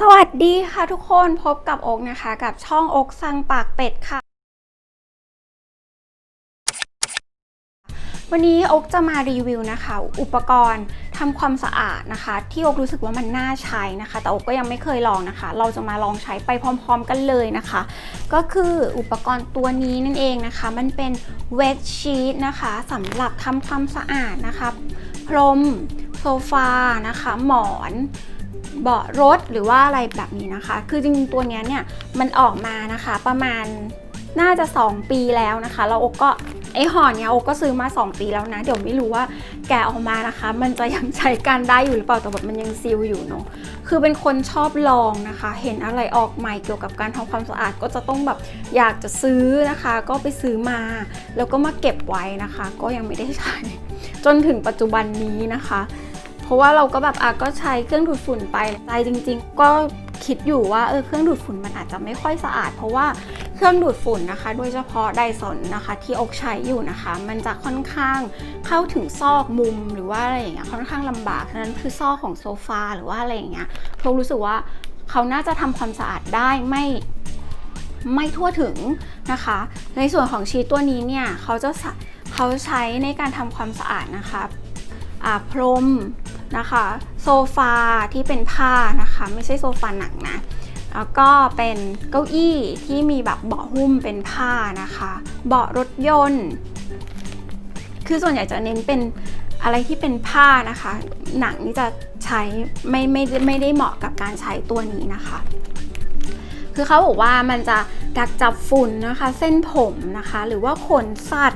สวัสดีค่ะทุกคนพบกับโอกนะคะ กับช่องโอกสังปากเป็ดค่ะ วันนี้โอกจะมารีวิวนะคะ อุปกรณ์ทำความสะอาดนะคะ ที่โอกรู้สึกว่ามันน่าใช้นะคะ แต่โอกก็ยังไม่เคยลองนะคะ เราจะมาลองใช้ไปพร้อม ๆ กันเลยนะคะ ก็คืออุปกรณ์ตัวนี้นั่นเองนะคะ มันเป็น wet sheet นะคะสำหรับทำความสะอาดนะคะพรมโซฟานะคะ หมอน เบาะรถหรือว่าอะไรแบบนี้นะคะ คือจริงๆตัวนี้เนี่ยมันออกมานะคะประมาณน่าจะ 2 ปีแล้วนะคะแล้วอกก็ไอห่อเนี้ยโอกก็ซื้อมา 2 ปีแล้วนะ เดี๋ยวไม่รู้ว่าแกออกมานะคะ มันจะยังใช้การได้อยู่หรือเปล่าแต่แบบมันยังซีลอยู่เนาะคือเป็นคนชอบลองนะคะ เห็นอะไรออกใหม่เกี่ยวกับการทำความสะอาดก็จะต้องแบบอยากจะซื้อนะคะ ก็ไปซื้อมา แล้วก็มาเก็บไว้นะคะ ก็ยังไม่ได้ใช้ จนถึงปัจจุบันนี้นะคะ เพราะว่าเราก็แบบอะก็ใช้เครื่องดูดฝุ่นไปใจจริง ๆ ก็คิดอยู่ว่าเออเครื่องดูดฝุ่นมันอาจจะไม่ค่อยสะอาด เพราะว่าเครื่องดูดฝุ่นนะคะ โดยเฉพาะไดซอนนะคะ ที่อกใช้อยู่นะคะ มันจะค่อนข้างเข้าถึงซอกมุมหรือว่าอะไรอย่างเงี้ยค่อนข้างลำบากฉะนั้นคือซอกของโซฟาหรือว่าอะไรอย่างเงี้ยพวกรู้สึกว่าเขาน่าจะทำความสะอาดได้ไม่ไม่ทั่วถึงนะคะ ในส่วนของชีตัวนี้เนี่ยเขาจะสะเขาใช้ในการทำความสะอาดนะคะอ่าพรม นะคะ โซฟาที่เป็นผ้านะคะ ไม่ใช่โซฟาหนังนะ แล้วก็เป็นเก้าอี้ที่มีแบบเบาะหุ้มเป็นผ้านะคะ เบาะรถยนต์ คือส่วนใหญ่จะเน้นเป็นอะไรที่เป็นผ้านะคะ หนังนี่จะใช้ไม่ไม่ไม่ได้เหมาะกับการใช้ตัวนี้นะคะ คือเขาบอกว่ามันจะดักจับฝุ่นนะคะ เส้นผมนะคะ หรือว่าขนสัตว์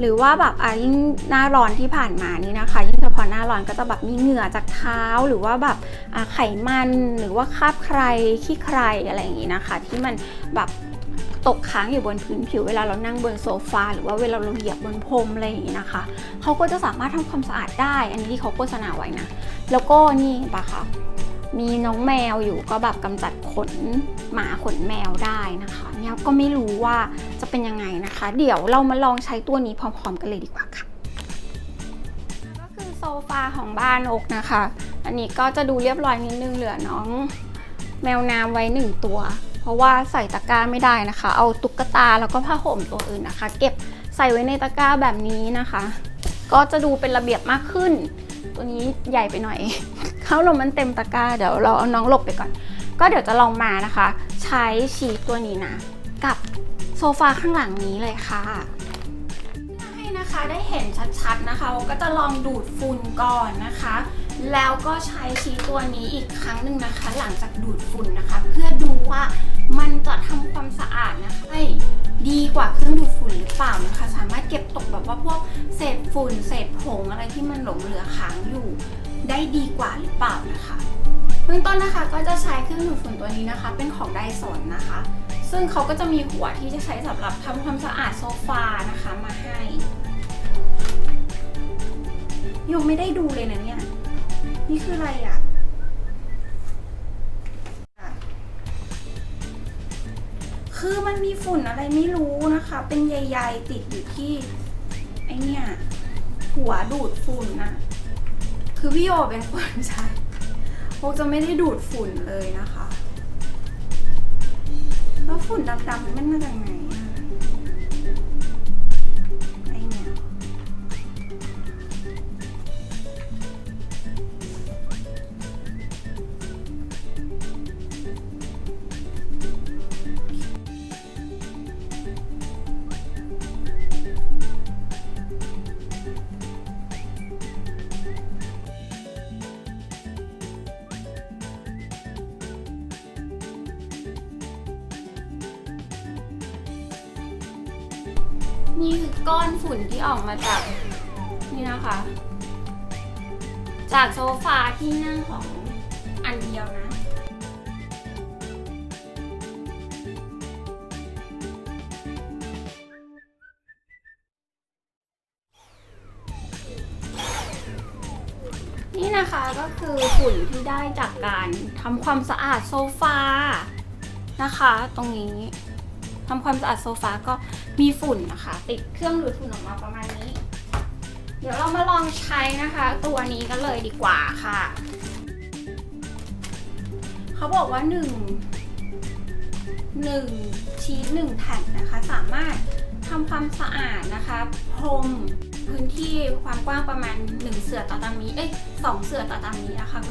หรือว่าแบบอะยิ่งหน้าร้อนที่ผ่านมานี่นะคะ ยิ่งเฉพาะหน้าร้อนก็จะแบบมีเหงื่อจากเท้าหรือว่าแบบอะไขมันหรือว่าคราบใครขี้ใครอะไรอย่างงี้นะคะ ที่มันแบบตกค้างอยู่บนพื้นผิวเวลาเรานั่งบนโซฟาหรือว่าเวลาเราเหยียบบนพรมอะไรอย่างงี้นะคะเขาก็จะสามารถทำความสะอาดได้ อันนี้ที่เขาโฆษณาไว้นะ แล้วก็นี่ปะคะ มีน้องแมวอยู่ก็แบบกำจัดขนหมาขนแมวได้นะคะเนี่ยก็ไม่รู้ว่าจะเป็นยังไงนะคะ เดี๋ยวเรามาลองใช้ตัวนี้พร้อม ๆ กันเลยดีกว่าค่ะก็คือโซฟาของบ้านอกนะคะ อันนี้ก็จะดูเรียบร้อยนิดนึงเหลือน้องแมวน้ำไว้หนึ่งตัว เพราะว่าใส่ตะกร้าไม่ได้นะคะ เอาตุ๊กตาแล้วก็ผ้าห่มตัวอื่นนะคะ เก็บใส่ไว้ในตะกร้าแบบนี้นะคะ ก็จะดูเป็นระเบียบมากขึ้น ตัวนี้ใหญ่ไปหน่อย ข้าลมมันเต็มตะกร้าเดี๋ยวเราเอาน้องหลบไปก่อน ก็เดี๋ยวจะลองมานะคะ ใช้ชีทตัวนี้นะ กับโซฟาข้างหลังนี้เลยค่ะให้นะคะได้เห็นชัดๆนะคะก็จะลองดูดฝุ่นก่อนนะคะ แล้วก็ใช้ชีทตัวนี้อีกครั้งหนึ่งนะคะ หลังจากดูดฝุ่นนะคะ เพื่อดูว่ามันจะทำความสะอาดนะคะให้ดีกว่าเครื่องดูดฝุ่นหรือเปล่านะคะ สามารถเก็บตกแบบว่าพวกเศษฝุ่น เศษผงอะไรที่มันหลงเหลือค้างอยู่ ได้ดีกว่าหรือเปล่านะคะเบื้องต้นนะคะก็จะใช้เครื่องดูดฝุ่นตัวนี้นะคะ เป็นของไดสอนนะคะ ซึ่งเขาก็จะมีหัวที่จะใช้สำหรับทำความสะอาดโซฟานะคะมาให้ยังไม่ได้ดูเลยนะเนี่ย นี่คืออะไรอะ่ะคือมันมีฝุ่นอะไรไม่รู้นะคะ เป็นใยๆติดอยู่ที่ไอเนี่ย หัวดูดฝุ่นนะ คือพี่โยเป็นคนใช้พวกจะไม่ได้ดูดฝุ่นเลยนะคะ แล้วฝุ่นดำๆมันมาจากไหน นี่คือก้อนฝุ่นที่ออกมาจากนี่นะคะ จากโซฟาที่นั่งของอันเดียวนะนี่นะคะก็คือฝุ่นที่ได้จากการทำความสะอาดโซฟานะคะ ตรงนี้ ทำความสะอาดโซฟาก็มีฝุ่นนะคะ ติดเครื่องดูดฝุ่นออกมาประมาณนี้ เดี๋ยวเรามาลองใช้นะคะ ตัวนี้กันเลยดีกว่าค่ะ เขาบอกว่าหนึ่งหนึ่งชีสหนึ่งแผ่นนะคะ สามารถทำความสะอาดนะคะพรมพื้นที่ความกว้างประมาณ 1 เสือต่อตารางเมตรเอ้ยสองเสือต่อตารางเมตรนะคะ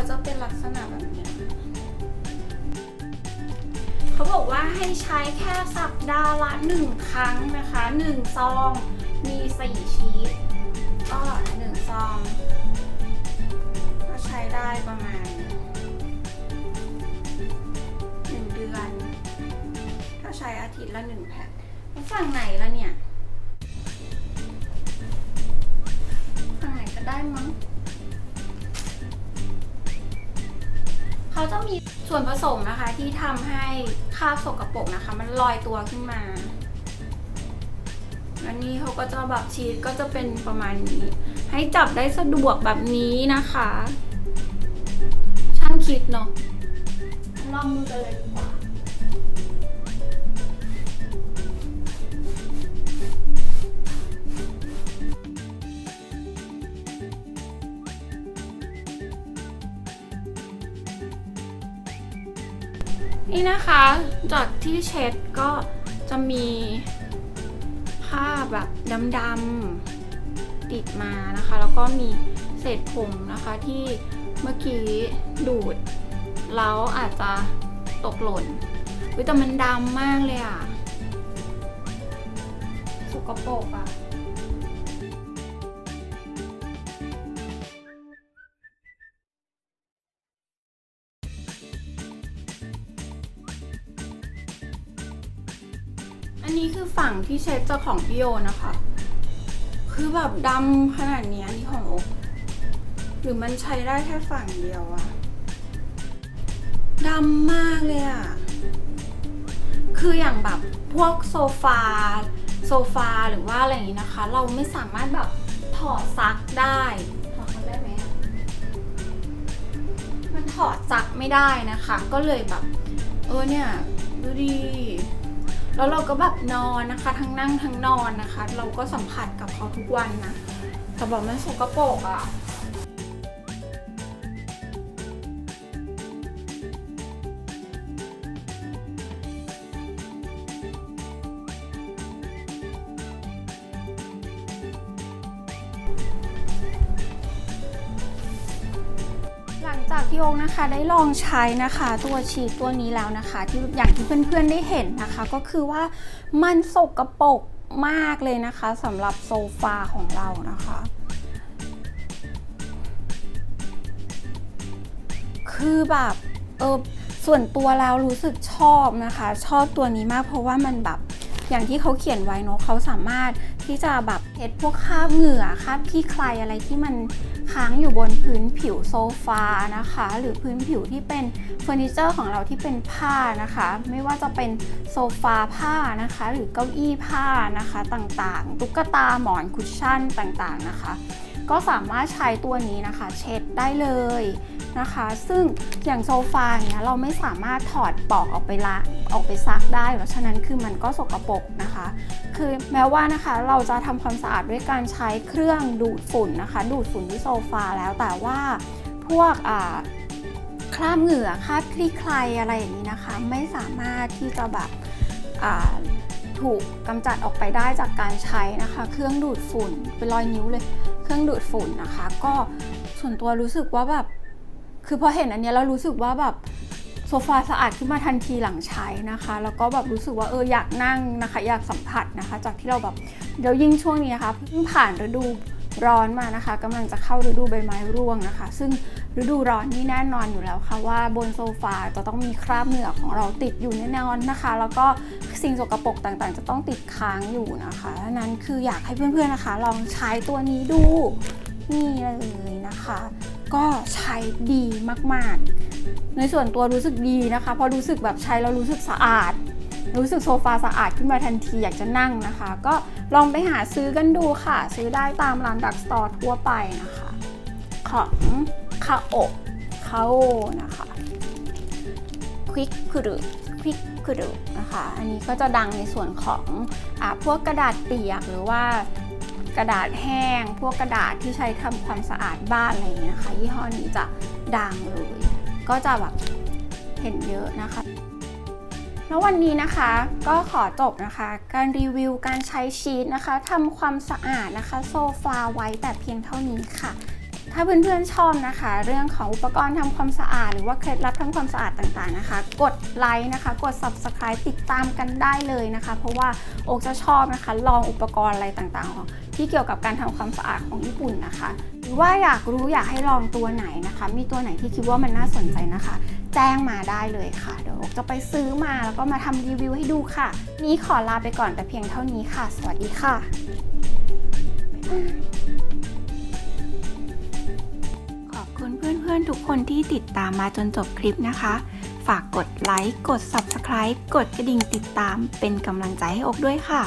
เขาจะเป็นลักษณะแบบนี้เขาบอกว่าให้ใช้แค่สัปดาห์ละหนึ่งครั้งนะคะหนึ่งซองมีสี่ชีสก็หนึ่งซองก็ใช้ได้ประมาณหนึ่งเดือน ถ้าใช้อาทิตย์ละหนึ่งแพ็คฝั่งไหนละเนี่ย ฝั่งไหนก็ได้มั้ง เขาจะมีส่วนผสมนะคะที่ทำให้คราบสกปรกนะคะ มันลอยตัวขึ้นมาแล้วนี่เขาก็จะแบบชีสก็จะเป็นประมาณนี้ ให้จับได้สะดวกแบบนี้นะคะ ช่างคิดเนาะลองดูกันเลย นี่นะคะจากที่เช็ดก็จะมีผ้าแบบดำๆติดมานะคะ แล้วก็มีเศษผมนะคะที่เมื่อกี้ดูดแล้วอาจจะตกหล่นแต่มันดำมากเลยอะสกปรกอะ อันนี้คือฝั่งที่เช็ดจากของพี่โยนะคะ คือแบบดำขนาดนี้นี่ของโอ๊คหรือมันใช้ได้แค่ฝั่งเดียวอะดำมากเลยอะคืออย่างแบบพวกโซฟา โซฟาหรือว่าอะไรอย่างนี้นะคะ เราไม่สามารถแบบถอดซักได้ถอดซักได้ไหมมันถอดซักไม่ได้นะคะ ก็เลยแบบ เออเนี่ย ดูดี แล้วเราก็แบบนอนนะคะ ทั้งนั่งทั้งนอนนะคะ เราก็สัมผัสกับเขาทุกวันนะแต่บอกมันสกปรกอะ่ะ นะคะได้ลองใช้นะคะตัวชีทตัวนี้แล้วนะคะ ที่อย่างที่เพื่อนๆได้เห็นนะคะ ก็คือว่ามันสกปรกมากเลยนะคะสำหรับโซฟาของเรานะคะ คือแบบเออส่วนตัวแล้วรู้สึกชอบนะคะ ชอบตัวนี้มากเพราะว่ามันแบบ อย่างที่เขาเขียนไว้เนาะเขาสามารถที่จะแบบเช็ดพวกคราบเหงื่อคราบขี้ใครอะไรที่มันค้างอยู่บนพื้นผิวโซฟานะคะ หรือพื้นผิวที่เป็นเฟอร์นิเจอร์ของเราที่เป็นผ้านะคะ ไม่ว่าจะเป็นโซฟาผ้านะคะ หรือเก้าอี้ผ้านะคะต่างๆ ตุ๊กตาหมอนคุชชั่นต่างๆนะคะ ก็สามารถใช้ตัวนี้นะคะ เช็ดได้เลยนะคะ ซึ่งอย่างโซฟาเนี้ยเราไม่สามารถถอดปลอกออกไปละออกไปซักได้ เพราะฉะนั้นคือมันก็สกปรกนะคะ คือแม้ว่านะคะเราจะทำความสะอาดด้วยการใช้เครื่องดูดฝุ่นนะคะ ดูดฝุ่นที่โซฟาแล้วแต่ว่าพวกอ่าคราบเหงื่อคราบคลี่คลายอะไรอย่างนี้นะคะ ไม่สามารถที่จะแบบอ่าถูกกำจัดออกไปได้จากการใช้นะคะ เครื่องดูดฝุ่นเป็นรอยนิ้วเลย เครื่องดูดฝุ่นนะคะ ก็ส่วนตัวรู้สึกว่าแบบคือพอเห็นอันนี้ยแล้วรู้สึกว่าแบบโซฟาสะอาดขึ้นมาทันทีหลังใช้นะคะ แล้วก็แบบรู้สึกว่าเอออยากนั่งนะคะ อยากสัมผัสนะคะ จากที่เราแบบเดี๋ยวยิ่งช่วงนี้นะคะเพิ่งผ่านฤดูร้อนมานะคะกำลังจะเข้าฤดูใบไม้ร่วงนะคะ ซึ่งฤดูร้อนนี่แน่นอนอยู่แล้วค่ะว่าบนโซฟาจะต้องมีคราบเหงื่อของเราติดอยู่แน่นอนนะคะ แล้วก็ สิ่งสกปรกต่างๆ จะต้องติดค้างอยู่นะคะดังนั้นคืออยากให้เพื่อนๆนะคะ ลองใช้ตัวนี้ดูนี่เลยนะคะ ก็ใช้ดีมากๆ ในส่วนตัวรู้สึกดีนะคะเพราะรู้สึกแบบใช้แล้วรู้สึกสะอาด รู้สึกโซฟาสะอาดขึ้นมาทันทีอยากจะนั่งนะคะ ก็ลองไปหาซื้อกันดูค่ะ ซื้อได้ตามร้านดักสตอร์ทั่วไปนะคะของคาโอคาโอนะคะควิกคุรุควิก กุรุนะคะอันนี้ก็จะดังในส่วนของอพวกกระดาษเปียกหรือว่ากระดาษแห้ง พวกกระดาษที่ใช้ทำความสะอาดบ้านอะไรอย่างเงี้ยนะคะยี่ห้อนี้จะดังเลย ก็จะแบบเห็นเยอะนะคะ แล้ววันนี้นะคะก็ขอจบนะคะ การรีวิวการใช้ชีตนะคะทำความสะอาดนะคะ โซฟาไว้แต่เพียงเท่านี้ค่ะ ถ้าเพื่อนๆชอบนะคะ เรื่องของอุปกรณ์ทำความสะอาด หรือว่าเคล็ดลับทำความสะอาดต่างๆนะคะ กดไลค์นะคะ กด subscribe ติดตามกันได้เลยนะคะ เพราะว่าโอกจะชอบนะคะ ลองอุปกรณ์อะไรต่างๆของที่เกี่ยวกับการทำความสะอาดของญี่ปุ่นนะคะ หรือว่าอยากรู้อยากให้ลองตัวไหนนะคะ มีตัวไหนที่คิดว่ามันน่าสนใจนะคะ แจ้งมาได้เลยค่ะ เดี๋ยวโอกจะไปซื้อมาแล้วก็มาทำรีวิวให้ดูค่ะ นี้ขอลาไปก่อนแต่เพียงเท่านี้ค่ะ สวัสดีค่ะ เพื่อนๆทุกคนที่ติดตามมาจนจบคลิปนะคะ ฝากกดไลค์ กด Subscribe กดกระดิ่งติดตามเป็นกำลังใจให้อกด้วยค่ะ